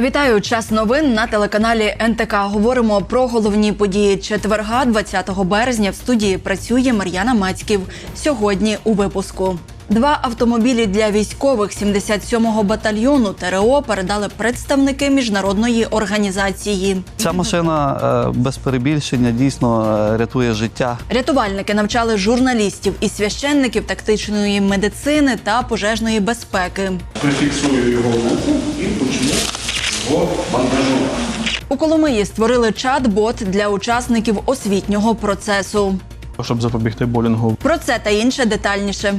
Вітаю час новин на телеканалі НТК. Говоримо про головні події четверга, 20 березня. В студії працює Мар'яна Мацьків. Сьогодні у випуску. Два автомобілі для військових 77-го батальйону ТРО передали представники міжнародної організації. Ця машина е, без перебільшення дійсно е, рятує життя. Рятувальники навчали журналістів і священників тактичної медицини та пожежної безпеки. прифіксую його руку і почну його бандажу. У Коломиї створили чат-бот для учасників освітнього процесу. щоб запобігти булінгу. Про це та інше детальніше.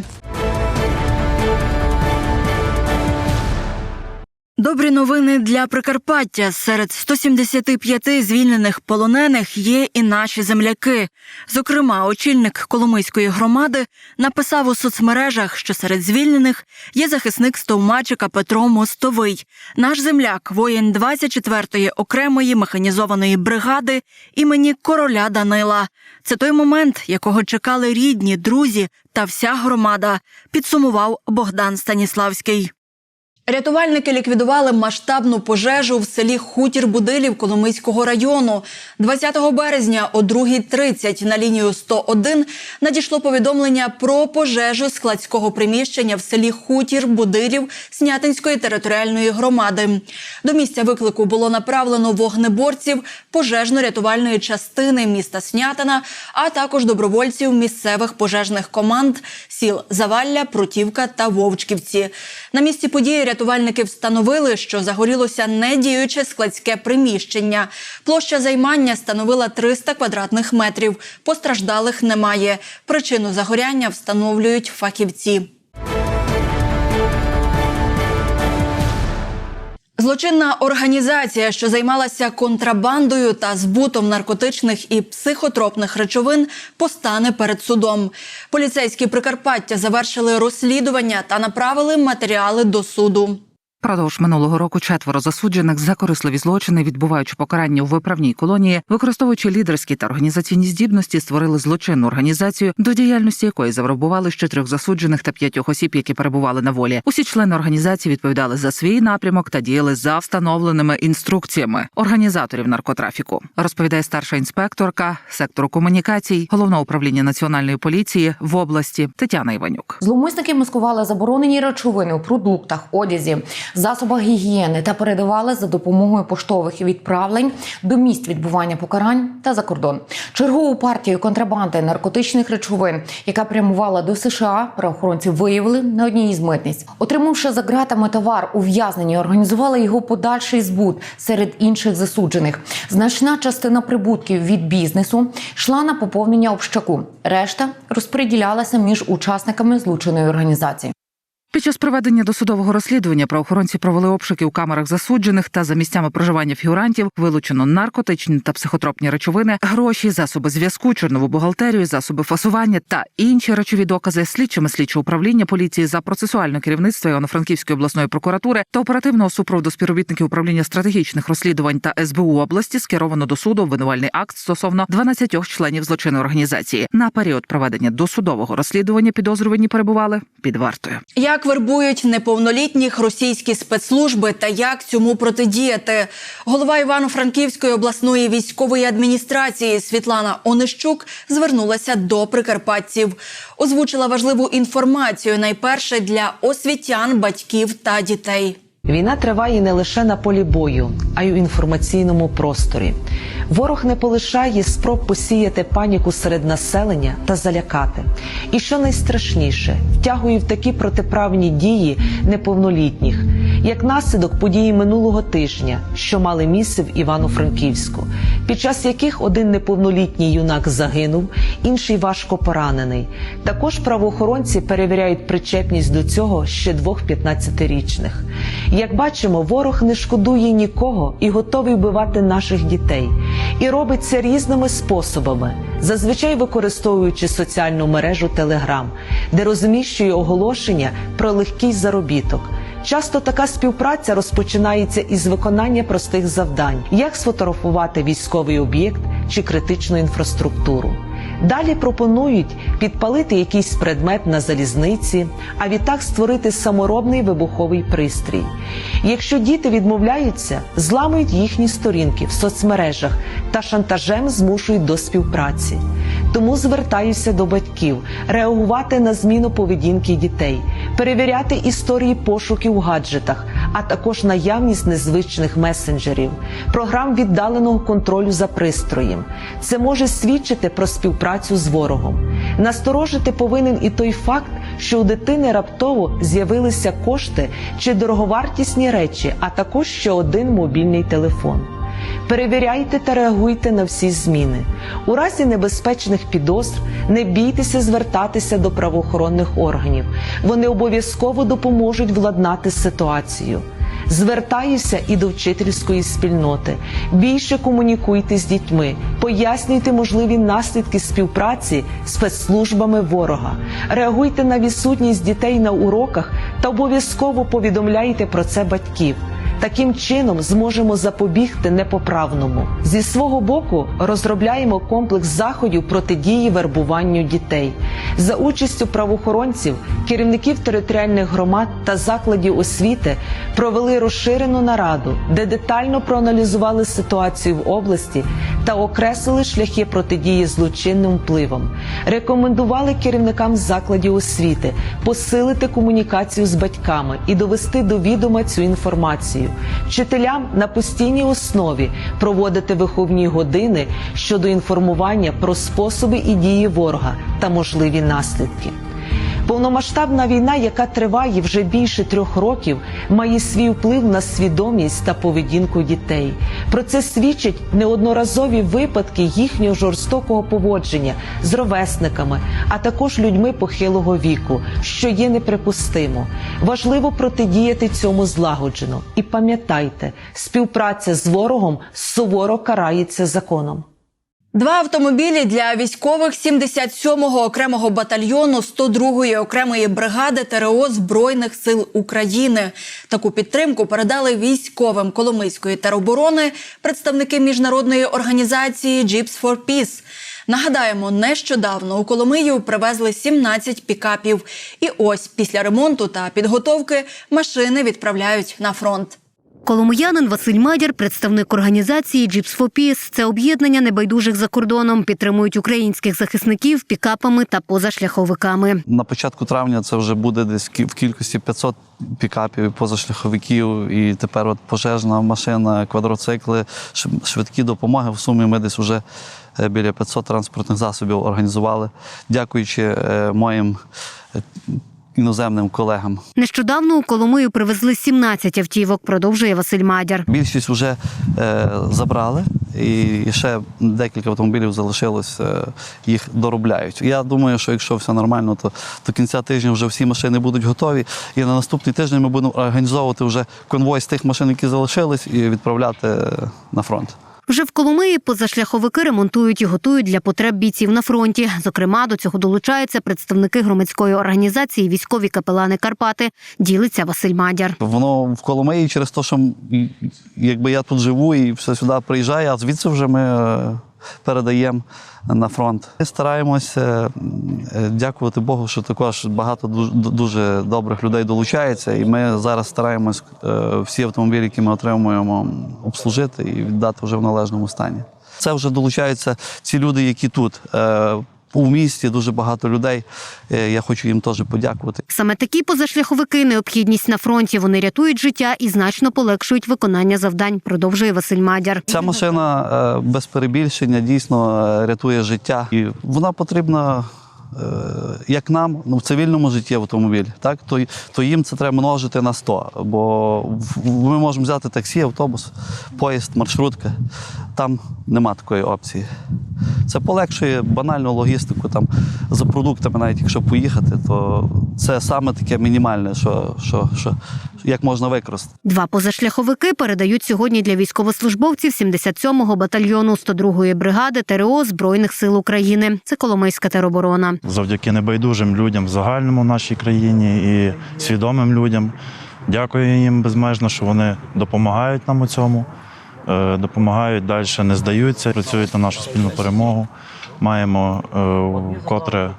Добрі новини для Прикарпаття. Серед 175 звільнених полонених є і наші земляки. Зокрема, очільник Коломийської громади написав у соцмережах, що серед звільнених є захисник Стовмачика Петро Мостовий, наш земляк, воїн 24-ї окремої механізованої бригади імені короля Данила. Це той момент, якого чекали рідні, друзі та вся громада, підсумував Богдан Станіславський. Рятувальники ліквідували масштабну пожежу в селі Хутір Будилів Коломийського району. 20 березня о 2.30 на лінію 101 надійшло повідомлення про пожежу складського приміщення в селі Хутір Будилів Снятинської територіальної громади. До місця виклику було направлено вогнеборців пожежно-рятувальної частини міста Снятина, а також добровольців місцевих пожежних команд сіл Завалля, Прутівка та Вовчківці. На місці події рятувальники встановили, що загорілося недіюче складське приміщення. Площа займання становила 300 квадратних метрів. Постраждалих немає. Причину загоряння встановлюють фахівці. Злочинна організація, що займалася контрабандою та збутом наркотичних і психотропних речовин, постане перед судом. Поліцейські Прикарпаття завершили розслідування та направили матеріали до суду. Продовж минулого року четверо засуджених за корисливі злочини, відбуваючи покарання у виправній колонії, використовуючи лідерські та організаційні здібності, створили злочинну організацію, до діяльності якої заврабували ще трьох засуджених та п'ятьох осіб, які перебували на волі. Усі члени організації відповідали за свій напрямок та діяли за встановленими інструкціями організаторів наркотрафіку. Розповідає старша інспекторка сектору комунікацій, головного управління національної поліції в області Тетяна Іванюк. Зловмисники маскували заборонені речовини у продуктах, одязі, засобах гігієни та передавали за допомогою поштових відправлень до місць відбування покарань та за кордон. Чергову партію контрабанди наркотичних речовин, яка прямувала до США, правоохоронці виявили на одній із митниць. Отримавши за ґратами товар, ув'язнені організували його подальший збут серед інших засуджених. Значна частина прибутків від бізнесу йшла на поповнення общаку. Решта розподілялася між учасниками злочинної організації. Під час проведення досудового розслідування правоохоронці провели обшуки у камерах засуджених та за місцями проживання фігурантів вилучено наркотичні та психотропні речовини, гроші, засоби зв'язку, чорнову бухгалтерію, засоби фасування та інші речові докази слідчими слідчого управління поліції за процесуальне керівництво Івано-Франківської обласної прокуратури та оперативного супроводу співробітників управління стратегічних розслідувань та СБУ області скеровано до суду обвинувальний акт стосовно 12 членів злочинної організації. На період проведення досудового розслідування підозрювані перебували під вартою. Як вербують неповнолітніх російські спецслужби та як цьому протидіяти? Голова Івано-Франківської обласної військової адміністрації Світлана Онищук звернулася до прикарпатців. Озвучила важливу інформацію найперше для освітян, батьків та дітей. Війна триває не лише на полі бою, а й у інформаційному просторі. Ворог не полишає спроб посіяти паніку серед населення та залякати. І що найстрашніше, втягує в такі протиправні дії неповнолітніх, як наслідок події минулого тижня, що мали місце в Івано-Франківську, під час яких один неповнолітній юнак загинув, інший важко поранений. Також правоохоронці перевіряють причепність до цього ще двох 15-річних. Як бачимо, ворог не шкодує нікого і готовий вбивати наших дітей. І робить це різними способами, зазвичай використовуючи соціальну мережу Telegram, де розміщує оголошення про легкий заробіток. Часто така співпраця розпочинається із виконання простих завдань, як сфотографувати військовий об'єкт чи критичну інфраструктуру. Далі пропонують підпалити якийсь предмет на залізниці, а відтак створити саморобний вибуховий пристрій. Якщо діти відмовляються, зламують їхні сторінки в соцмережах та шантажем змушують до співпраці. Тому звертаюся до батьків реагувати на зміну поведінки дітей, перевіряти історії пошуків у гаджетах, а також наявність незвичних месенджерів, програм віддаленого контролю за пристроєм. Це може свідчити про співпрацю з ворогом. Насторожити повинен і той факт, що у дитини раптово з'явилися кошти чи дороговартісні речі, а також ще один мобільний телефон. Перевіряйте та реагуйте на всі зміни. У разі небезпечних підозр не бійтеся звертатися до правоохоронних органів. Вони обов'язково допоможуть владнати ситуацію. Звертаюся і до вчительської спільноти. Більше комунікуйте з дітьми, пояснюйте можливі наслідки співпраці з спецслужбами ворога, реагуйте на відсутність дітей на уроках та обов'язково повідомляйте про це батьків. Таким чином зможемо запобігти непоправному. Зі свого боку розробляємо комплекс заходів протидії вербуванню дітей за участю правоохоронців, керівників територіальних громад та закладів освіти провели розширену нараду, де детально проаналізували ситуацію в області та окреслили шляхи протидії злочинним впливам. Рекомендували керівникам закладів освіти посилити комунікацію з батьками і довести до відома цю інформацію. Вчителям на постійній основі проводити виховні години щодо інформування про способи і дії ворога та можливі наслідки. Повномасштабна війна, яка триває вже більше трьох років, має свій вплив на свідомість та поведінку дітей. Про це свідчать неодноразові випадки їхнього жорстокого поводження з ровесниками, а також людьми похилого віку, що є неприпустимо. Важливо протидіяти цьому злагоджено. І пам'ятайте, співпраця з ворогом суворо карається законом. Два автомобілі для військових 77-го окремого батальйону 102-ї окремої бригади ТРО Збройних сил України. Таку підтримку передали військовим Коломийської тероборони представники міжнародної організації Jeeps for Peace. Нагадаємо, нещодавно у Коломию привезли 17 пікапів. І ось після ремонту та підготовки машини відправляють на фронт. Коломиянин Василь Мадяр, представник організації Jeeps for Peace. Це об'єднання небайдужих за кордоном, підтримують українських захисників пікапами та позашляховиками. На початку травня це вже буде десь в кількості 500 пікапів і позашляховиків. І тепер от пожежна машина, квадроцикли, швидкі допомоги. В сумі ми десь вже е, біля 500 транспортних засобів організували, дякуючи е, моїм е, іноземним колегам. Нещодавно у Коломию привезли 17 автівок. Продовжує Василь Мадяр. Більшість вже е, забрали, і ще декілька автомобілів залишилось, е, їх доробляють. Я думаю, що якщо все нормально, то до кінця тижня вже всі машини будуть готові. І на наступний тиждень ми будемо організовувати вже конвой з тих машин, які залишились, і відправляти на фронт. Вже в Коломиї позашляховики ремонтують і готують для потреб бійців на фронті. Зокрема, до цього долучаються представники громадської організації Військові капелани Карпати. Ділиться Василь Мадяр. Воно в Коломиї через те, що якби я тут живу і все сюди приїжджаю, а звідси вже ми е, передаємо на фронт. Ми стараємося, е, дякувати Богу, що також багато дуже, дуже добрих людей долучається. І ми зараз стараємось е, всі автомобілі, які ми отримуємо, обслужити і віддати вже в належному стані. Це вже долучаються ці люди, які тут. У місті дуже багато людей. Е, Я хочу їм теж подякувати. Саме такі позашляховики необхідність на фронті. Вони рятують життя і значно полегшують виконання завдань. Продовжує Василь Мадяр. Ця машина е, без перебільшення дійсно е, рятує життя. І вона потрібна. Е, Як нам ну, в цивільному житті автомобіль, так то, то їм це треба множити на 100. Бо ми можемо взяти таксі, автобус, поїзд, маршрутка. Там нема такої опції. Це полегшує банальну логістику. Там за продуктами, навіть якщо поїхати, то це саме таке мінімальне, що, що, що як можна використати. Два позашляховики передають сьогодні для військовослужбовців 77-го батальйону 102-ї бригади ТРО Збройних сил України. Це Коломийська тероборона. завдяки небайдужим людям в загальному в нашій країні і свідомим людям. Дякую їм безмежно, що вони допомагають нам у цьому, е, допомагають далі, не здаються, працюють на нашу спільну перемогу. Маємо е, вкотре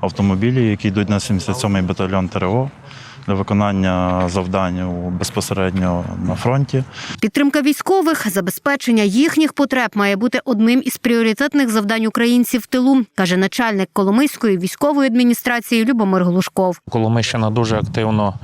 автомобілі, які йдуть на 77-й батальйон ТРО для виконання завдань у- безпосередньо на фронті. Підтримка військових, забезпечення їхніх потреб має бути одним із пріоритетних завдань українців в тилу, каже начальник Коломийської військової адміністрації Любомир Глушков. Коломийщина дуже активно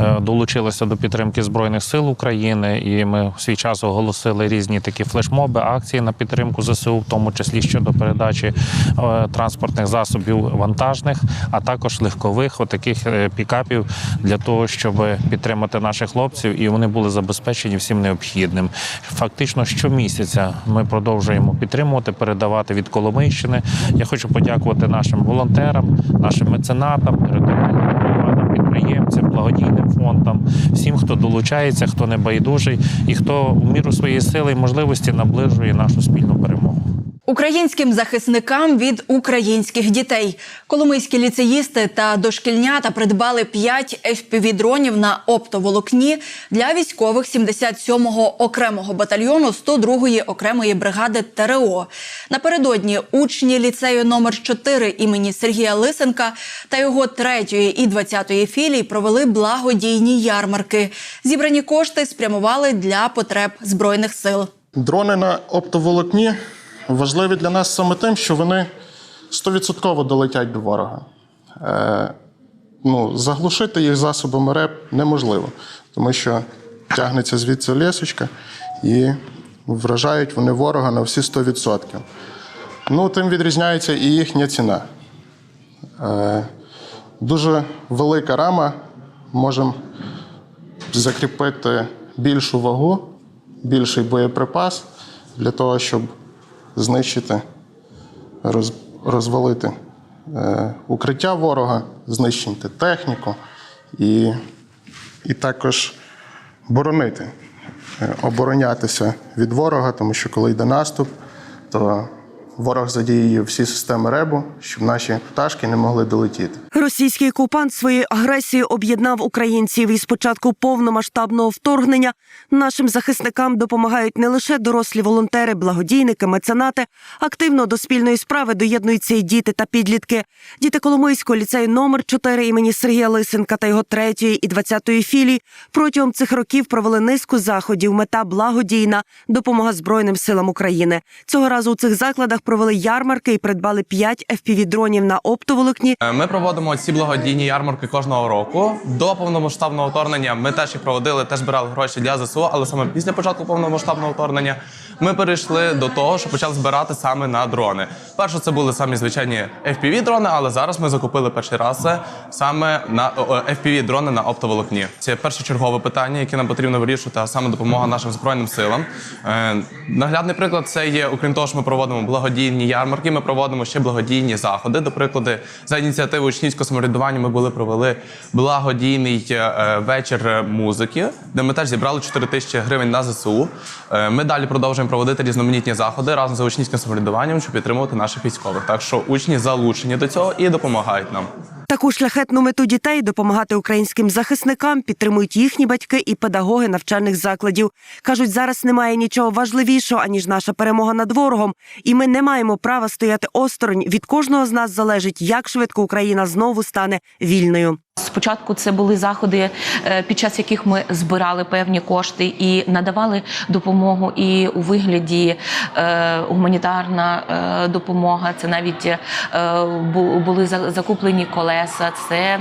е, долучилася до підтримки збройних сил України, і ми в свій час оголосили різні такі флешмоби, акції на підтримку ЗСУ, в тому числі щодо передачі е, транспортних засобів вантажних, а також легкових отаких е, пікапів для того, щоб підтримати наших хлопців, і вони були забезпечені всім необхідним. Фактично, щомісяця ми продовжуємо підтримувати, передавати від Коломийщини. Я хочу подякувати нашим волонтерам, нашим меценатам, територіальним підприємцям, благодійним фондам, всім, хто долучається, хто не байдужий і хто в міру своєї сили і можливості наближує нашу спільну перемогу. Українським захисникам від українських дітей коломийські ліцеїсти та дошкільнята придбали 5 FPV-дронів на оптоволокні для військових 77-го окремого батальйону 102-ї окремої бригади ТРО. Напередодні учні ліцею номер 4 імені Сергія Лисенка та його 3-ї і 20-ї філії провели благодійні ярмарки. Зібрані кошти спрямували для потреб збройних сил. Дрони на оптоволокні важливі для нас саме тим, що вони 100% долетять до ворога. Е, ну, заглушити їх засобами РЕП неможливо, тому що тягнеться звідси лісочка і вражають вони ворога на всі 100%. Ну, тим відрізняється і їхня ціна. Е, дуже велика рама, можемо закріпити більшу вагу, більший боєприпас для того, щоб знищити, роз, розвалити е, укриття ворога, знищити техніку і, і також боронити, е, оборонятися від ворога, тому що коли йде наступ, то ворог задіює всі системи ребу, щоб наші пташки не могли долетіти. Російський окупант своєю агресією об'єднав українців і з початку повномасштабного вторгнення нашим захисникам допомагають не лише дорослі волонтери, благодійники, меценати. Активно до спільної справи доєднуються і діти та підлітки. Діти Коломийського ліцею номер 4 імені Сергія Лисенка та його третьої і 20-ї філії протягом цих років провели низку заходів. Мета благодійна допомога Збройним силам України. Цього разу у цих закладах провели ярмарки і придбали 5 FPV-дронів на оптоволокні. Е, Ми проводимо ці благодійні ярмарки кожного року. До повномасштабного вторгнення ми теж їх проводили, теж збирали гроші для ЗСУ, але саме після початку повномасштабного вторгнення ми перейшли до того, що почали збирати саме на дрони. Перше це були самі звичайні fpv дрони але зараз ми закупили перший раз саме на fpv дрони на оптоволокні. Це першочергове питання, яке нам потрібно вирішувати, а саме допомога нашим збройним силам. Е, Наглядний приклад це є, окрім того, що ми проводимо благодійні ярмарки. Ми проводимо ще благодійні заходи. До прикладу, за ініціативи учнівського самоврядування ми були провели благодійний е, вечір музики, де ми теж зібрали 4 тисячі гривень на ЗСУ. Е, Ми далі продовжуємо проводити різноманітні заходи разом з учнівським самоврядуванням, щоб підтримувати наших військових. Так що учні залучені до цього і допомагають нам. Таку шляхетну мету дітей допомагати українським захисникам підтримують їхні батьки і педагоги навчальних закладів. кажуть, зараз немає нічого важливішого аніж наша перемога над ворогом, і ми не маємо права стояти осторонь. Від кожного з нас залежить, як швидко Україна знову стане вільною. Спочатку це були заходи, е, під час яких ми збирали певні кошти і надавали допомогу і у вигляді е, гуманітарна е, допомога. Це навіть е, були за- закуплені колеса. Це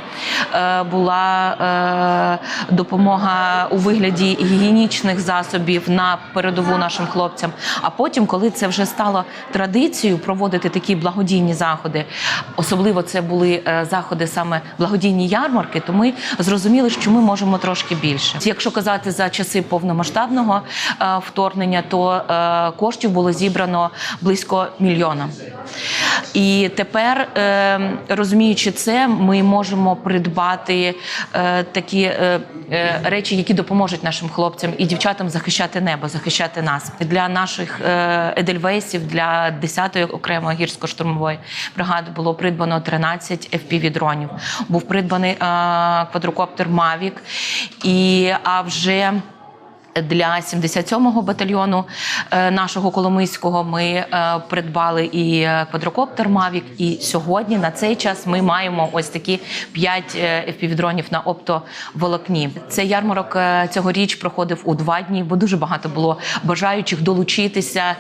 була допомога у вигляді гігієнічних засобів на передову нашим хлопцям. А потім, коли це вже стало традицією проводити такі благодійні заходи, особливо це були заходи саме благодійні ярмарки, то ми зрозуміли, що ми можемо трошки більше. Якщо казати за часи повномасштабного е, вторгнення, то е, коштів було зібрано близько мільйона. І тепер, е, розуміючи це, ми можемо придбати такі речі, які допоможуть нашим хлопцям і дівчатам захищати небо, захищати нас для наших едельвейсів, для 10-ї окремої гірсько-штурмової бригади було придбано 13 fpv дронів. Був придбаний квадрокоптер Mavic, і а вже Для 77-го батальйону е, нашого Коломийського ми е, придбали і е, квадрокоптер Мавік. І сьогодні на цей час ми маємо ось такі 5 FPV-дронів на оптоволокні. Цей ярмарок цьогоріч проходив у два дні, бо дуже багато було бажаючих долучитися.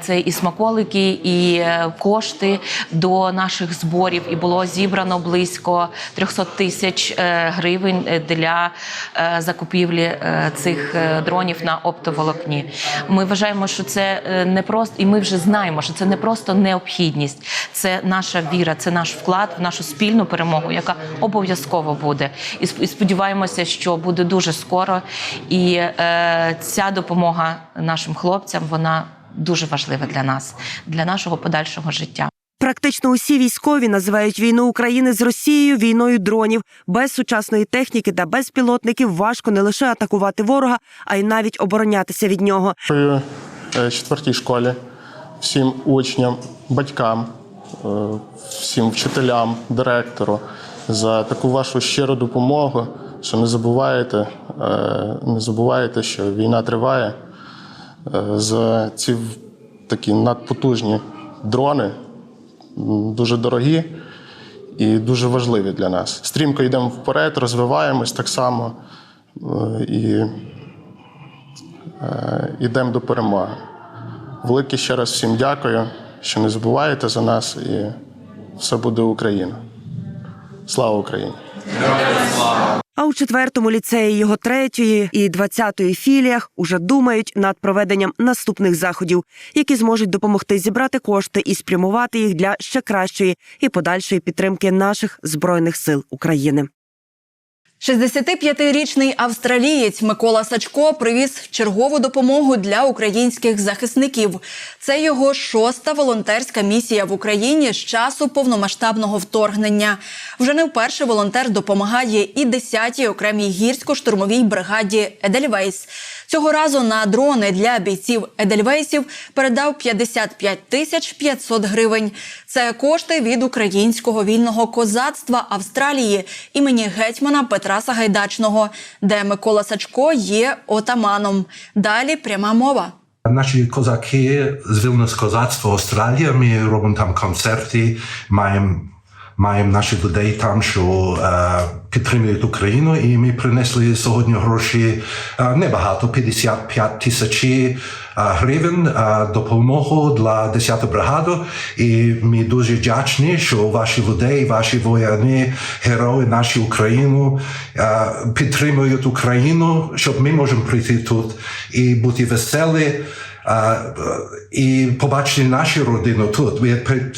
Це і смаколики, і кошти до наших зборів. І було зібрано близько 300 тисяч гривень для закупівлі цих дронів на оптоволокні. Ми вважаємо, що це е, не просто, і ми вже знаємо, що це не просто необхідність, це наша віра, це наш вклад в нашу спільну перемогу, яка обов'язково буде. І сподіваємося, що буде дуже скоро. І е, ця допомога нашим хлопцям вона дуже важлива для нас, для нашого подальшого життя. Практично усі військові називають війну України з Росією війною дронів. Без сучасної техніки та безпілотників важко не лише атакувати ворога, а й навіть оборонятися від нього. Дякую е, четвертій школі, всім учням, батькам, е, всім вчителям, директору за таку вашу щиру допомогу. Що не забуваєте, е, не забуваєте, що війна триває. За ці такі надпотужні дрони, дуже дорогі і дуже важливі для нас. Стрімко йдемо вперед, розвиваємось так само е, і е, йдемо до перемоги. Велике ще раз всім дякую, що не забуваєте за нас, і все буде Україна. Слава Україні! А у четвертому ліцеї його третьої і двадцятої філіях уже думають над проведенням наступних заходів, які зможуть допомогти зібрати кошти і спрямувати їх для ще кращої і подальшої підтримки наших збройних сил України. 65-річний австралієць Микола Сачко привіз чергову допомогу для українських захисників. Це його шоста волонтерська місія в Україні з часу повномасштабного вторгнення. Вже не вперше волонтер допомагає і 10-й окремій гірсько-штурмовій бригаді Едельвейс. Цього разу на дрони для бійців Едельвейсів передав 55 тисяч 500 гривень. Це кошти від українського вільного козацтва Австралії імені гетьмана Петра Сагайдачного, де Микола Сачко є отаманом. Далі пряма мова. Наші козаки з Вільнюс козацтва Австралія. Ми робимо там концерти, маємо маємо наших людей там, що е, підтримують Україну, і ми принесли сьогодні гроші е, небагато 55 тисяч е, гривень допомогу для 10 бригаду. І ми дуже вдячні, що ваші людей, ваші воїни, герої наші Україну підтримують Україну, щоб ми можемо прийти тут і бути веселі. І побачити нашу родину тут,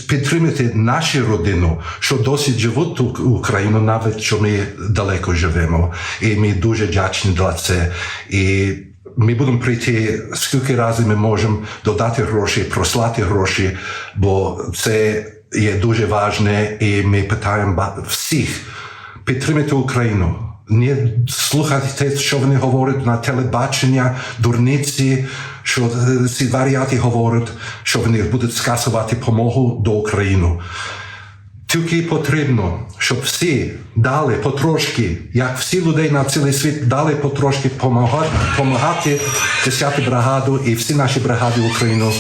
підтримати нашу родину, що досі живуть тут Україну, навіть що ми далеко живемо. І ми дуже вдячні за це. І ми будемо прийти скільки разів ми можемо додати гроші, прослати гроші, бо це є дуже важне, і ми питаємо всіх підтримати Україну. Не слухати що вони говорять на телебачення, дурниці, що е, ці варіати говорять, що вони будуть скасувати допомогу до України. Тільки потрібно, щоб всі дали потрошки, як всі людей на цілий світ дали потрошки помагати, помагати 10 бригаду і всі наші бригади Україну.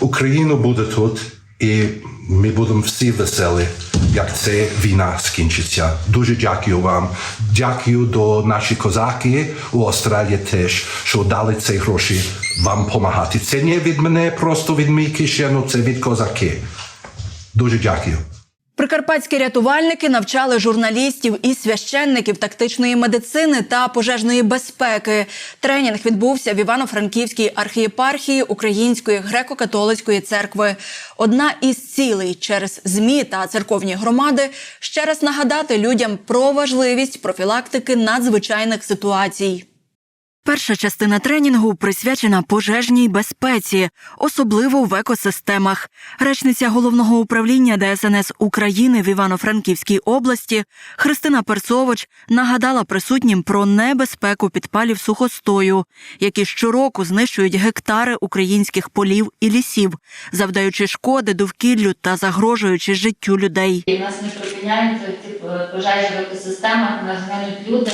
Україна буде тут, і ми будемо всі веселі, як це війна скінчиться. Дуже дякую вам. Дякую до наші козаки у Австралії теж, що дали ці гроші вам допомагати. Це не від мене, просто від мій кишену, це від козаки. Дуже дякую. Прикарпатські рятувальники навчали журналістів і священників тактичної медицини та пожежної безпеки. Тренінг відбувся в Івано-Франківській архієпархії Української греко-католицької церкви. Одна із цілей через змі та церковні громади ще раз нагадати людям про важливість профілактики надзвичайних ситуацій. Перша частина тренінгу присвячена пожежній безпеці, особливо в екосистемах. Речниця головного управління ДСНС України в Івано-Франківській області Христина Перцович нагадала присутнім про небезпеку підпалів сухостою, які щороку знищують гектари українських полів і лісів, завдаючи шкоди довкіллю та загрожуючи життю людей. І нас не припиняються ці е, пожежі в екосистемах, нас гинуть люди,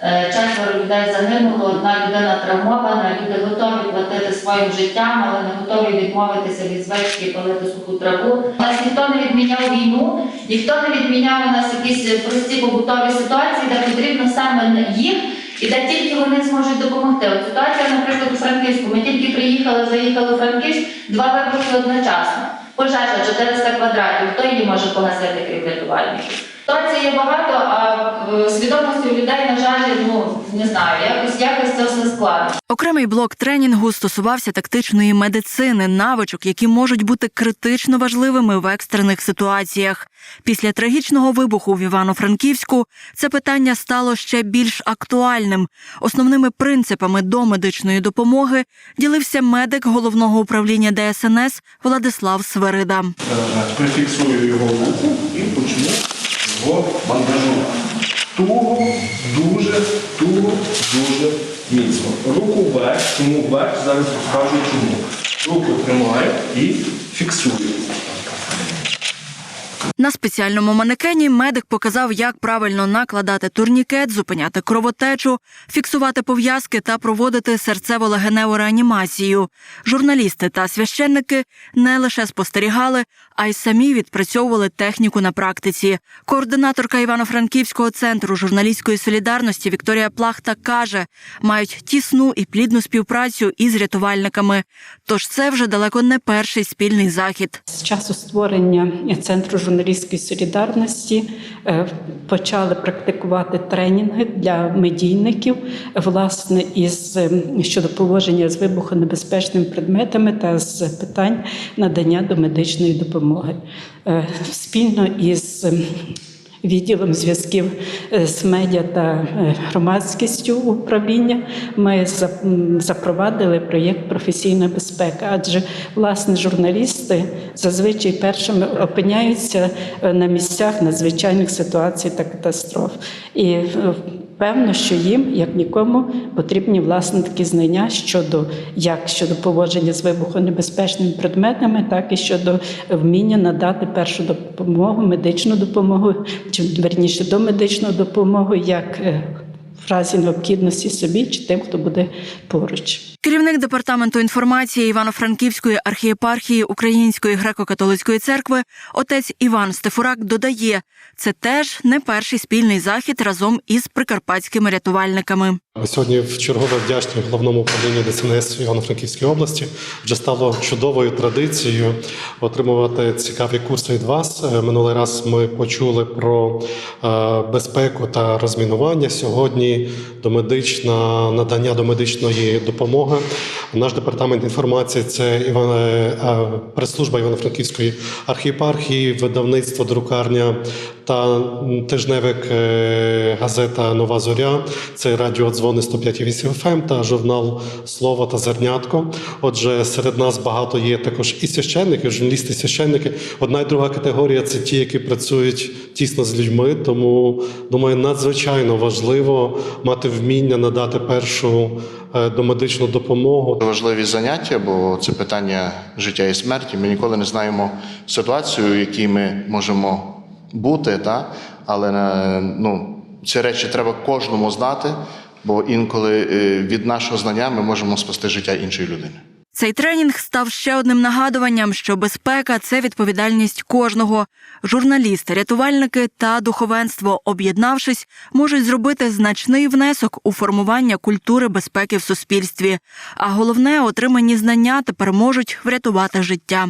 Четверо людей загинуло, одна людина травмована, люди готові платити своїм життям, але не готові відмовитися від звички палити суху траву. Нас ніхто не відміняв війну, ніхто не відміняв у нас якісь прості побутові ситуації, де потрібно саме їх. І де тільки вони зможуть допомогти. От ситуація, наприклад, у Франківську. Ми тільки приїхали, заїхали у Франківськ, два вибухи одночасно. Пожежа 400 квадратів. Хто її може погасити, крім рятувальників? Ситуацій є багато, а е, свідомості у людей, на жаль, ну не знаю, якось якось це все складно. Окремий блок тренінгу стосувався тактичної медицини, навичок, які можуть бути критично важливими в екстрених ситуаціях. Після трагічного вибуху в Івано-Франківську це питання стало ще більш актуальним. Основними принципами домедичної допомоги ділився медик головного управління ДСНС Владислав Сверида. Е, Прифіксую його руку і почну його бандажу. Туго, дуже, туго, дуже міцно. Руку вверх, тому вверх, зараз розкажу чому. Руку тримаю і фіксую. На спеціальному манекені медик показав, як правильно накладати турнікет, зупиняти кровотечу, фіксувати пов'язки та проводити серцево-легеневу реанімацію. Журналісти та священники не лише спостерігали, а й самі відпрацьовували техніку на практиці. Координаторка Івано-Франківського центру журналістської солідарності Вікторія Плахта каже, мають тісну і плідну співпрацю із рятувальниками. Тож це вже далеко не перший спільний захід. З часу створення центру журналістської солідарності е, почали практикувати тренінги для медійників, власне, із ем, щодо поводження з вибухонебезпечними предметами та з питань надання домедичної допомоги. Е, Спільно із відділом зв'язків е, з медіа та е, громадськістю управління ми запровадили проєкт Професійна безпека, адже власне журналісти зазвичай першими опиняються е, на місцях надзвичайних ситуацій та катастроф. І Певно, що їм, як нікому, потрібні власне такі знання щодо як щодо поводження з вибухонебезпечними предметами, так і щодо вміння надати першу допомогу, медичну допомогу, чи верніше до медичної допомогу, як е, в разі необхідності собі чи тим, хто буде поруч. Керівник департаменту інформації Івано-Франківської архієпархії Української греко-католицької церкви отець Іван Стефурак додає, це теж не перший спільний захід разом із прикарпатськими рятувальниками. Сьогодні в чергове вдячні головному управлінню ДСНС Івано-Франківської області. Вже стало чудовою традицією отримувати цікаві курси від вас. Е, Минулий раз ми почули про е, безпеку та розмінування. Сьогодні домедична надання домедичної допомоги. Наш департамент інформації це Іван, е, е, прес-служба Івано-Франківської архієпархії, видавництво друкарня та тижневик е, газета Нова Зоря. Це радіо дзвони 105,8 FM ем» та журнал Слово та Зернятко. Отже, серед нас багато є також і священники, і журналісти, і священники. Одна і друга категорія це ті, які працюють тісно з людьми. Тому думаю, надзвичайно важливо мати вміння надати першу домедичну допомогу. Важливі заняття, бо це питання життя і смерті. Ми ніколи не знаємо ситуацію, в якій ми можемо бути, та? але е, ну, ці речі треба кожному знати, бо інколи е, від нашого знання ми можемо спасти життя іншої людини. Цей тренінг став ще одним нагадуванням, що безпека це відповідальність кожного. Журналісти, рятувальники та духовенство, об'єднавшись, можуть зробити значний внесок у формування культури безпеки в суспільстві. А головне, отримані знання тепер можуть врятувати життя.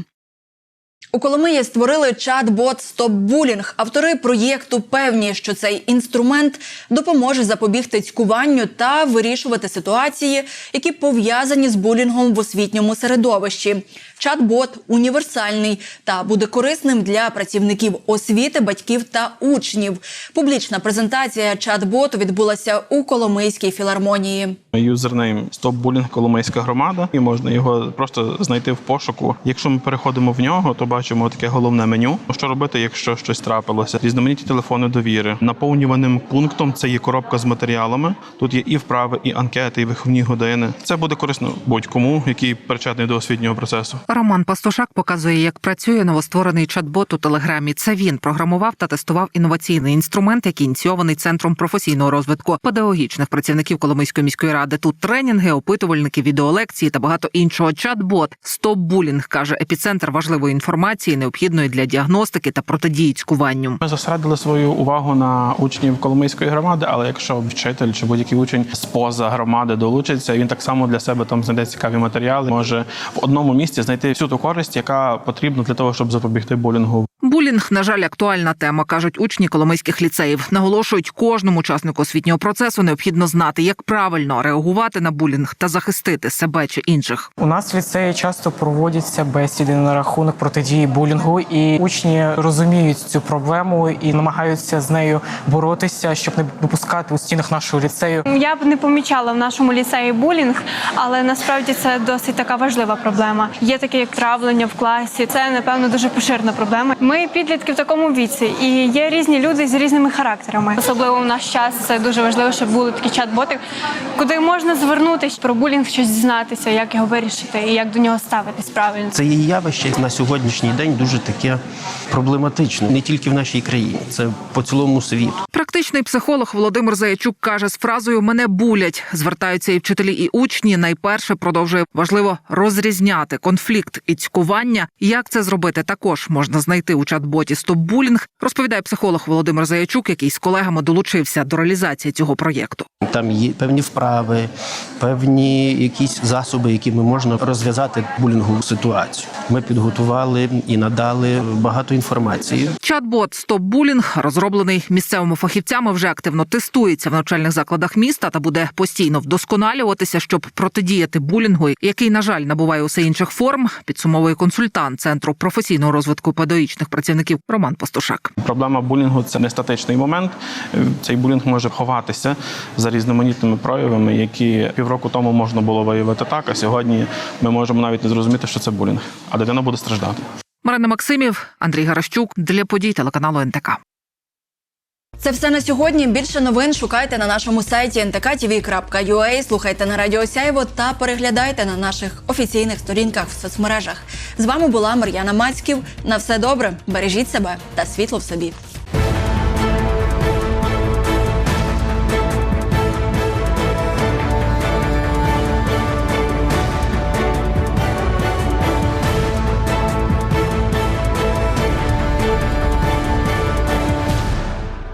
У Коломиї створили чат-бот «Стопбулінг». Автори проєкту певні, що цей інструмент допоможе запобігти цькуванню та вирішувати ситуації, які пов'язані з булінгом в освітньому середовищі. Чат-бот універсальний та буде корисним для працівників освіти, батьків та учнів. Публічна презентація чат-боту відбулася у Коломийській філармонії. Юзернейм StopBullying Коломийська громада, і можна його просто знайти в пошуку. Якщо ми переходимо в нього, то бачимо. Бачимо таке головне меню. Що робити, якщо щось трапилося? Різноманітні телефони довіри. Наповнюваним пунктом це є коробка з матеріалами. Тут є і вправи, і анкети, і виховні години. Це буде корисно будь-кому, який причетний до освітнього процесу. Роман Пастушак показує, як працює новостворений чат-бот у телеграмі. Це він програмував та тестував інноваційний інструмент, який ініційований центром професійного розвитку педагогічних працівників Коломийської міської ради. Тут тренінги, опитувальники, відеолекції та багато іншого. Чат-бот Стоп булінг каже епіцентр важливої інформації, необхідної для діагностики та протидії цькуванню. Ми зосередили свою увагу на учнів Коломийської громади, але якщо вчитель чи будь-який учень з поза громади долучиться, він так само для себе там знайде цікаві матеріали. Може в одному місці знайти всю ту користь, яка потрібна для того, щоб запобігти булінгу. Булінг, на жаль, актуальна тема, кажуть учні коломийських ліцеїв. Наголошують, кожному учаснику освітнього процесу необхідно знати, як правильно реагувати на булінг та захистити себе чи інших. У нас в ліцеї часто проводяться бесіди на рахунок протидії булінгу, і учні розуміють цю проблему і намагаються з нею боротися, щоб не допускати у стінах нашого ліцею. Я б не помічала в нашому ліцеї булінг, але насправді це досить така важлива проблема. Є таке як травлення в класі. Це напевно дуже поширена проблема. Ми підлітки в такому віці, і є різні люди з різними характерами. Особливо в наш час це дуже важливо, щоб були такі чат-боти, куди можна звернутися про булінг, щось дізнатися, як його вирішити і як до нього ставитись правильно. Це є явище на сьогоднішній день дуже таке проблематичне, не тільки в нашій країні, це по цілому світу. Практичний психолог Володимир Заячук каже з фразою Мене булять. Звертаються і вчителі, і учні. Найперше продовжує важливо розрізняти конфлікт і цькування. Як це зробити, також можна знайти у чат-боті «Стопбулінг», розповідає психолог Володимир Заячук, який з колегами долучився до реалізації цього проєкту. Там є певні вправи, певні якісь засоби, якими можна розв'язати булінгову ситуацію. Ми підготували і надали багато інформації. Чат-бот «Стопбулінг» розроблений місцевими фахівцями, вже активно тестується в навчальних закладах міста та буде постійно вдосконалюватися, щоб протидіяти булінгу, який, на жаль, набуває усе інших форм. Підсумовує консультант центру професійного розвитку педагогічних працівників Роман Пастушак. Проблема булінгу це не статичний момент. Цей булінг може ховатися за різноманітними проявами, які півроку тому можна було виявити так. А сьогодні ми можемо навіть не зрозуміти, що це булінг, а дитина буде страждати. Марина Максимів, Андрій Гаращук для подій телеканалу НТК. Це все на сьогодні. Більше новин шукайте на нашому сайті ntk.tv.ua, слухайте на Радіо Сяйво та переглядайте на наших офіційних сторінках в соцмережах. З вами була Мар'яна Мацьків. На все добре, бережіть себе та світло в собі.